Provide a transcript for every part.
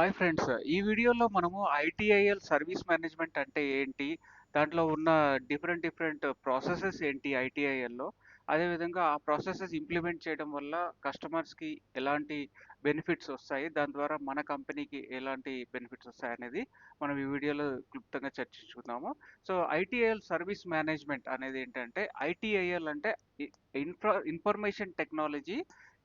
Hi friends ఈ వీడియోలో మనము ఐటీఐఎల్ సర్వీస్ మేనేజ్మెంట్ అంటే ఏంటి? దాంట్లో ఉన్న డిఫరెంట్ డిఫరెంట్ ప్రాసెసెస్ ఏంటి ఐటీఐఎల్లో అదేవిధంగా ఆ ప్రాసెసెస్ ఇంప్లిమెంట్ చేయడం వల్ల కస్టమర్స్కి ఎలాంటి బెనిఫిట్స్ వస్తాయి? దాని ద్వారా మన కంపెనీకి ఎలాంటి బెనిఫిట్స్ వస్తాయి అనేది మనం ఈ వీడియోలో క్లుప్తంగా చర్చించుకుందాము. సో ఐటీఐఎల్ సర్వీస్ మేనేజ్మెంట్ అనేది ఏంటంటే ఐటీఐఎల్ అంటే infra information technology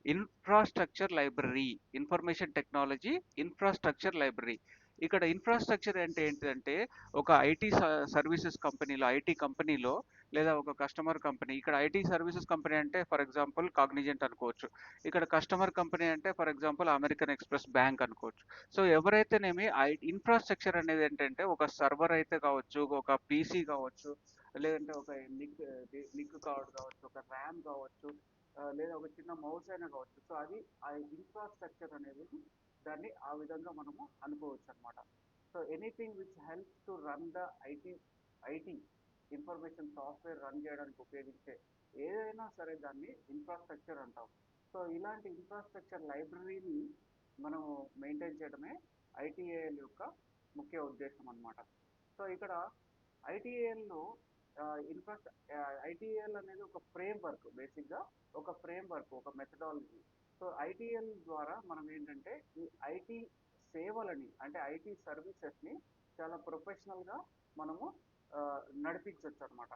infrastructure library information technology infrastructure library ఇక్కడ ఇన్ఫ్రాస్ట్రక్చర్ అంటే ఏంటంటే ఒక ఐటీ సర్వీసెస్ కంపెనీలో ఐటీ కంపెనీలో లేదా ఒక కస్టమర్ కంపెనీ ఇక్కడ ఐటీ సర్వీసెస్ కంపెనీ అంటే ఫర్ ఎగ్జాంపుల్ కాగ్నిజెంట్ అనుకోవచ్చు. ఇక్కడ కస్టమర్ కంపెనీ అంటే for example American Express bank అనుకోవచ్చు. సో ఎవరైతేనేమి ఐ ఇన్ఫ్రాస్ట్రక్చర్ అనేది ఏంటంటే ఒక సర్వర్ అయితే కావచ్చు ఒక పీసీ కావచ్చు లేదంటే ఒక నిక్ నిక్ కార్డ్ కావచ్చు ఒక ర్యామ్ కావచ్చు లేదా ఒక చిన్న మౌస్ అయినా కావచ్చు. సో అది ఆ ఇన్ఫ్రాస్ట్రక్చర్ అనేది దాన్ని ఆ విధంగా మనము అనుకోవచ్చు అనమాట so anything which help to run the IT IT information software run చేయడానికి ఉపయోగించే ఏదైనా సరే దాన్ని ఇన్ఫ్రాస్ట్రక్చర్ అంటాం. సో ఇలాంటి ఇన్ఫ్రాస్ట్రక్చర్ లైబ్రరీని మనము మెయింటైన్ చేయడమే ఐటీఏఎల్ యొక్క ముఖ్య ఉద్దేశం అనమాట సో ఇక్కడ ఐటీఏఎల్లో Uh, ఇన్ఫాక్ట్ ఐటీఎల్ uh, అనేది ఒక ఫ్రేమ్ వర్క్ బేసిక్గా ఒక ఫ్రేమ్ వర్క్ ఒక మెథడాలజీ సో ఐటీఎల్ ద్వారా మనం ఏంటంటే ఈ ఐటీ సేవలని అంటే ఐటీ సర్వీసెస్ని చాలా ప్రొఫెషనల్గా మనము uh, నడిపించవచ్చు అనమాట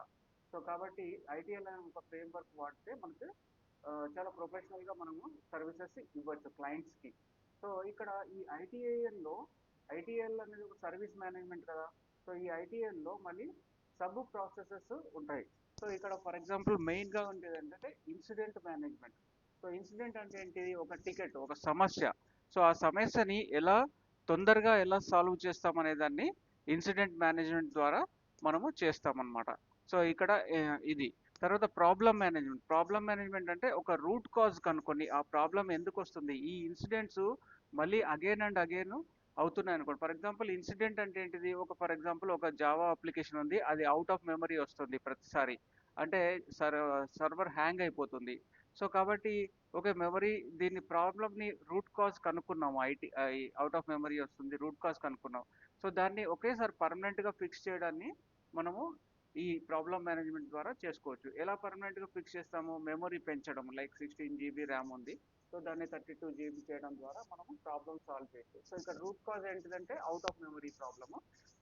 సో కాబట్టి ఐటీఎల్ అనే ఒక ఫ్రేమ్ వర్క్ వాడితే మనకి చాలా ప్రొఫెషనల్గా మనము సర్వీసెస్ ఇవ్వచ్చు క్లయింట్స్కి సో ఇక్కడ ఈ ఐటీఐఎల్లో ఐటీఎల్ అనేది ఒక సర్వీస్ మేనేజ్మెంట్ కదా. సో ఈ ఐటీఎల్లో మళ్ళీ సబ్ ప్రాసెసెస్ ఉంటాయి. సో ఇక్కడ ఫర్ ఎగ్జాంపుల్ మెయిన్గా ఉండేది ఏంటంటే ఇన్సిడెంట్ మేనేజ్మెంట్. సో ఇన్సిడెంట్ అంటే ఏంటిది? ఒక టికెట్ ఒక సమస్య. సో ఆ సమస్యని ఎలా తొందరగా ఎలా సాల్వ్ చేస్తామనే దాన్ని ఇన్సిడెంట్ మేనేజ్మెంట్ ద్వారా మనము చేస్తామన్నమాట. సో ఇక్కడ ఇది. తర్వాత ప్రాబ్లం మేనేజ్మెంట్. ప్రాబ్లం మేనేజ్మెంట్ అంటే ఒక రూట్ కాజ్ కనుక్కొని ఆ ప్రాబ్లం ఎందుకు వస్తుంది ఈ ఇన్సిడెంట్స్ మళ్ళీ అగైన్ అండ్ అగైన్ అవుతున్నాయి అనుకోండి ఫర్ ఎగ్జాంపుల్ ఇన్సిడెంట్ అంటే ఏంటిది? ఒక ఫర్ ఎగ్జాంపుల్ ఒక జావా అప్లికేషన్ ఉంది. అది అవుట్ ఆఫ్ మెమరీ వస్తుంది ప్రతిసారి. అంటే సర్ సర్వర్ హ్యాంగ్ అయిపోతుంది. సో కాబట్టి ఓకే మెమరీ దీని ప్రాబ్లమ్ని రూట్ కాజ్ కనుక్కున్నాము. ఐటీ అవుట్ ఆఫ్ మెమరీ వస్తుంది రూట్ కాజ్ కనుక్కున్నాం సో దాన్ని ఒకేసారి పర్మనెంట్గా ఫిక్స్ చేయడాన్ని మనము ఈ ప్రాబ్లమ్ మేనేజ్మెంట్ ద్వారా చేసుకోవచ్చు. ఎలా పర్మనెంట్గా ఫిక్స్ చేస్తాము మెమరీ పెంచడం లైక్ సిక్స్టీన్ జీబీ ర్యామ్ ఉంది. సో దాన్ని థర్టీ టూ జీబీ చేయడం ద్వారా మనము ప్రాబ్లమ్ సాల్వ్ చేయొచ్చు. సో ఇక్కడ రూట్ కాజ్ ఏంటిదంటే out of memory problem.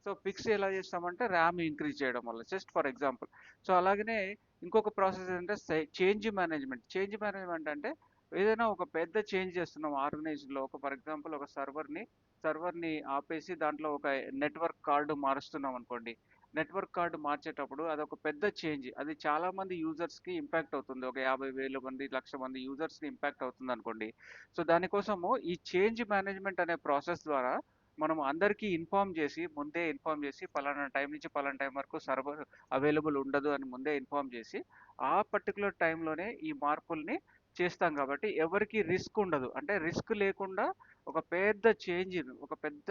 So fix ఎలా చేస్తామంటే ర్యామ్ ఇంక్రీజ్ చేయడం వల్ల. Just for example. సో అలాగనే ఇంకొక ప్రాసెస్ ఏంటంటే చేంజ్ మేనేజ్మెంట్. చేంజ్ మేనేజ్మెంట్ అంటే ఏదైనా ఒక పెద్ద చేంజ్ చేస్తున్నాం ఆర్గనైజేషన్లో ఒక ఫర్ ఎగ్జాంపుల్ ఒక సర్వర్ని సర్వర్ని ఆపేసి దాంట్లో ఒక నెట్వర్క్ కార్డు మారుస్తున్నాం అనుకోండి. నెట్వర్క్ కార్డు మార్చేటప్పుడు అదొక పెద్ద చేంజ్. అది చాలా మంది యూజర్స్కి ఇంపాక్ట్ అవుతుంది. ఒక యాభై వేల మంది లక్ష మంది యూజర్స్కి ఇంపాక్ట్ అవుతుంది అనుకోండి. సో దానికోసము ఈ చేంజ్ మేనేజ్మెంట్ అనే ప్రాసెస్ ద్వారా మనం అందరికీ ఇన్ఫార్మ్ చేసి ముందే ఇన్ఫార్మ్ చేసి పలానా టైం నుంచి పలానా టైం వరకు సర్వర్ అవైలబుల్ ఉండదు అని ముందే ఇన్ఫార్మ్ చేసి ఆ పర్టికులర్ టైంలోనే ఈ మార్పుల్ని చేస్తాం కాబట్టి ఎవరికి రిస్క్ ఉండదు. అంటే రిస్క్ లేకుండా ఒక పెద్ద చేంజ్ ఒక పెద్ద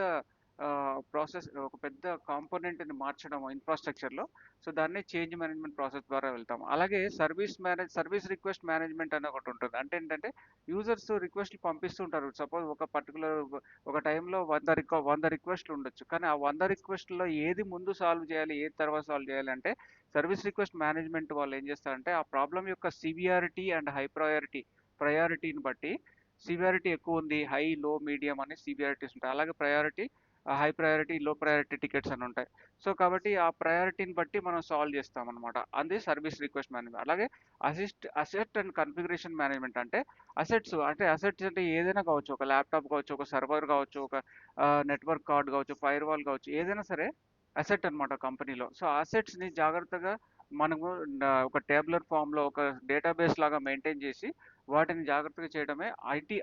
ప్రాసెస్ ఒక పెద్ద కాంపోనెంట్ని మార్చడం ఇన్ఫ్రాస్ట్రక్చర్లో. సో దాన్ని చేంజ్ మేనేజ్మెంట్ ప్రాసెస్ ద్వారా వెళ్తాం అలాగే service manage service request management అని ఒకటి ఉంటుంది. అంటే ఏంటంటే యూజర్స్ రిక్వెస్ట్లు పంపిస్తుంటారు. సపోజ్ ఒక పర్టికులర్ ఒక టైంలో వంద రిక్వ వంద రిక్వెస్ట్లు ఉండొచ్చు. కానీ ఆ వంద రిక్వెస్ట్లో ఏది ముందు సాల్వ్ చేయాలి ఏది తర్వాత సాల్వ్ చేయాలి అంటే సర్వీస్ రిక్వెస్ట్ మేనేజ్మెంట్ వాళ్ళు ఏం చేస్తారంటే ఆ ప్రాబ్లం యొక్క సివియారిటీ అండ్ హై ప్రయారిటీ ప్రయారిటీని బట్టి సివియారిటీ ఎక్కువ ఉంది హై లో మీడియం అనే సివియారిటీస్ ఉంటాయి. అలాగే priority high priority low priority tickets అని ఉంటాయి. సో కాబట్టి ఆ ప్రయారిటీని బట్టి మనం సాల్వ్ చేస్తాం అనమాట అది సర్వీస్ రిక్వెస్ట్ మేనేజ్మెంట్. అలాగే assist asset and configuration management అంటే అసెట్స్ అంటే అసెట్స్ అంటే ఏదైనా కావచ్చు ఒక ల్యాప్టాప్ కావచ్చు ఒక సర్వర్ కావచ్చు ఒక నెట్వర్క్ కార్డ్ కావచ్చు ఫైర్ వాల్ కావచ్చు ఏదైనా సరే అసెట్ అనమాట కంపెనీలో. సో అసెట్స్ని జాగ్రత్తగా మనము ఒక టేబులర్ ఫామ్లో ఒక డేటాబేస్ లాగా మెయింటైన్ చేసి వాటిని జాగ్రత్తగా చేయడమే ఐటీ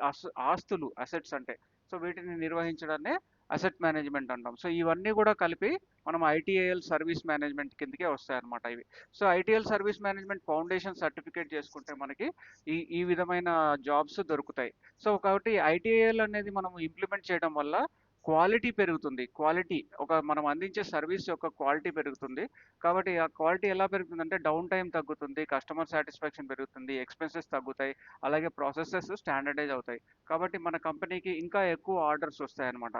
ఆస్తులు అసెట్స్ అంటే. సో వీటిని నిర్వహించడాన్నే అసెట్ మేనేజ్మెంట్ అంటాం. సో ఇవన్నీ కూడా కలిపి మనం ఐటీఐఎల్ సర్వీస్ మేనేజ్మెంట్ కిందకే వస్తాయన్నమాట ఇవి. So ITIL service management foundation certificate చేసుకుంటే మనకి ఈ ఈ విధమైన జాబ్స్ దొరుకుతాయి. సో కాబట్టి ఐటీఐఎల్ అనేది మనం ఇంప్లిమెంట్ చేయడం వల్ల క్వాలిటీ పెరుగుతుంది. క్వాలిటీ ఒక మనం అందించే సర్వీస్ యొక్క క్వాలిటీ పెరుగుతుంది. కాబట్టి ఆ క్వాలిటీ ఎలా పెరుగుతుందంటే డౌన్ టైం తగ్గుతుంది కస్టమర్ సాటిస్ఫాక్షన్ పెరుగుతుంది ఎక్స్పెన్సెస్ తగ్గుతాయి అలాగే ప్రాసెసెస్ స్టాండర్డైజ్ అవుతాయి. కాబట్టి మన కంపెనీకి ఇంకా ఎక్కువ ఆర్డర్స్ వస్తాయన్నమాట.